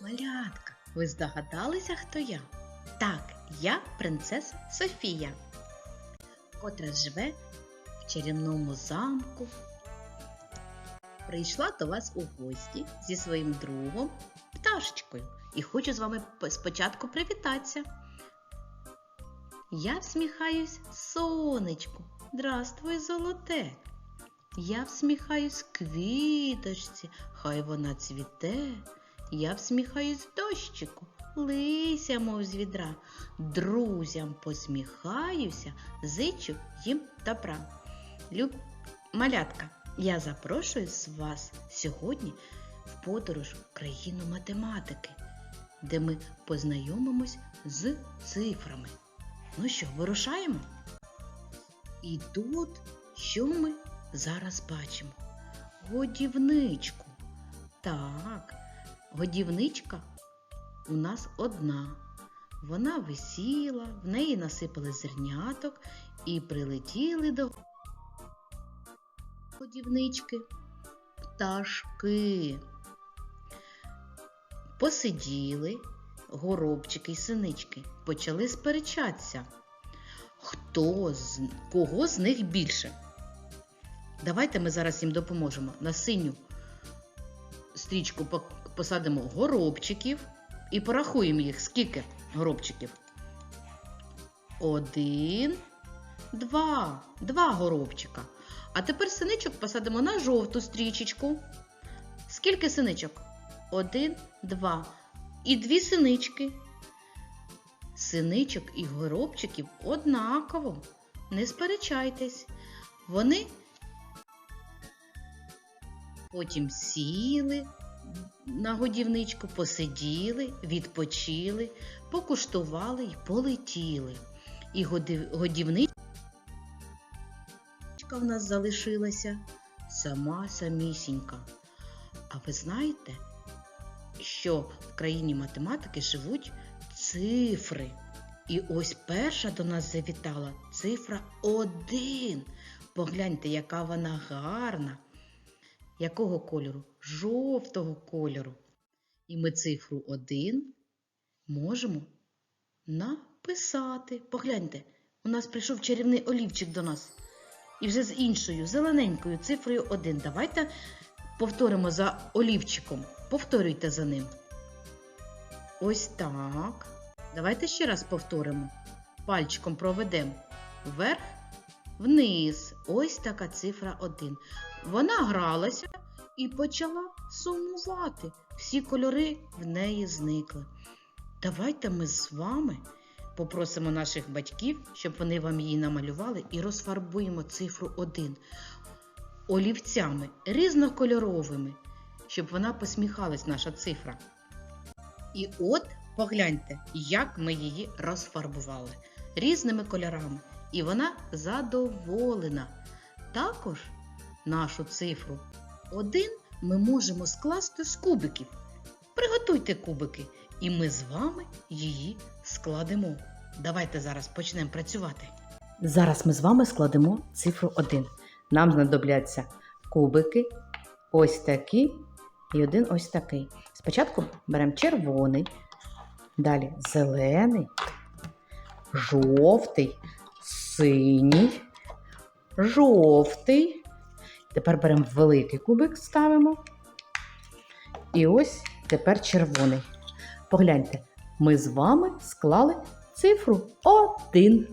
Малятка, ви здогадалися, хто я? Так, я принцеса Софія, котра живе в чарівному замку. Прийшла до вас у гості зі своїм другом пташечкою і хочу з вами спочатку привітатися. Я всміхаюсь сонечку. Здравствуй, золоте. Я всміхаюсь квіточці, хай вона цвіте. Я всміхаюсь дощику, лися, мов з відра. Друзям посміхаюся, зичу їм добра. Люб... Малятка, я запрошую з вас сьогодні в подорож в країну математики, де ми познайомимось з цифрами. Ну що, вирушаємо? І тут що ми зараз бачимо? Годівничку. Так, годівничка у нас одна. Вона висіла, в неї насипали зерняток і прилетіли до годівнички пташки. Посиділи горобчики й синички, почали сперечатися. Хто з кого з них більше? Давайте ми зараз їм допоможемо. На синю стрічку посадимо горобчиків і порахуємо їх. Скільки горобчиків? Один, два. Два горобчика. А тепер синичок посадимо на жовту стрічечку. Скільки синичок? Один, два. І дві синички. Синичок і горобчиків однаково. Не сперечайтесь. Вони потім сіли на годівничку, посиділи, відпочили, покуштували й полетіли. І годівничка в нас залишилася сама самісінька. А ви знаєте, що в країні математики живуть цифри. І ось перша до нас завітала цифра 1. Погляньте, яка вона гарна. Якого кольору? Жовтого кольору. І ми цифру 1 можемо написати. Погляньте, у нас прийшов чарівний олівчик до нас. І вже з іншою, зелененькою цифрою 1. Давайте повторимо за олівчиком. Повторюйте за ним. Ось так. Давайте ще раз повторимо. Пальчиком проведемо вверх, вниз. Ось така цифра 1. Вона гралася і почала сумувати. Всі кольори в неї зникли. Давайте ми з вами попросимо наших батьків, щоб вони вам її намалювали, і розфарбуємо цифру 1 олівцями різнокольоровими, щоб вона посміхалась, наша цифра. І от погляньте, як ми її розфарбували різними кольорами. І вона задоволена. Також нашу цифру 1 ми можемо скласти з кубиків. Приготуйте кубики, і ми з вами її складемо. Давайте зараз почнемо працювати. Зараз ми з вами складемо цифру 1. Нам знадобляться кубики, ось такі і один ось такий. Спочатку беремо червоний, далі зелений, жовтий, синій, жовтий. Тепер беремо великий кубик, ставимо. І ось тепер червоний. Погляньте, ми з вами склали цифру 1.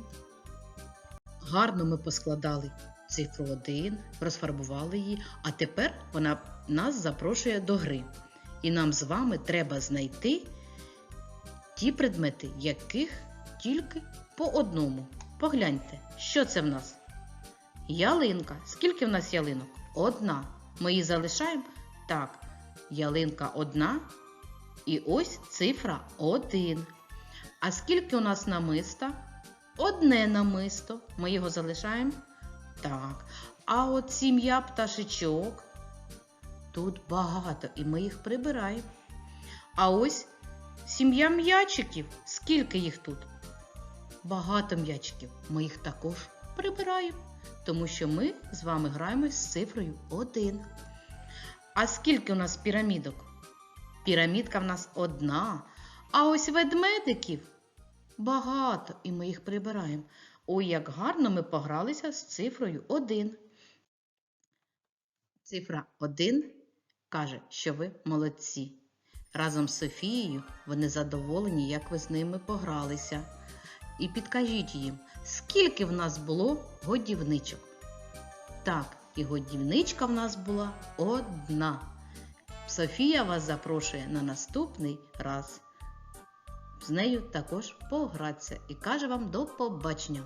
Гарно ми поскладали цифру 1, розфарбували її, а тепер вона нас запрошує до гри. І нам з вами треба знайти ті предмети, яких тільки по одному. Погляньте, що це в нас? Ялинка. Скільки в нас ялинок? Одна. Ми її залишаємо? Так. Ялинка одна. І ось цифра 1. А скільки у нас намиста? Одне намисто. Ми його залишаємо? Так. А от сім'я пташечок. Тут багато, і ми їх прибираємо. А ось сім'я м'ячиків. Скільки їх тут? Багато м'ячиків. Ми їх також прибираємо, тому що ми з вами граємо з цифрою 1. А скільки у нас пірамідок? Пірамідка в нас одна. А ось ведмедиків багато, і ми їх прибираємо. Ой, як гарно ми погралися з цифрою 1. Цифра 1 каже, що ви молодці. Разом з Софією вони задоволені, як ви з ними погралися. І підкажіть їм, скільки в нас було годівничок. Так, і годівничка в нас була одна. Софія вас запрошує на наступний раз. З нею також погратися і каже вам до побачення.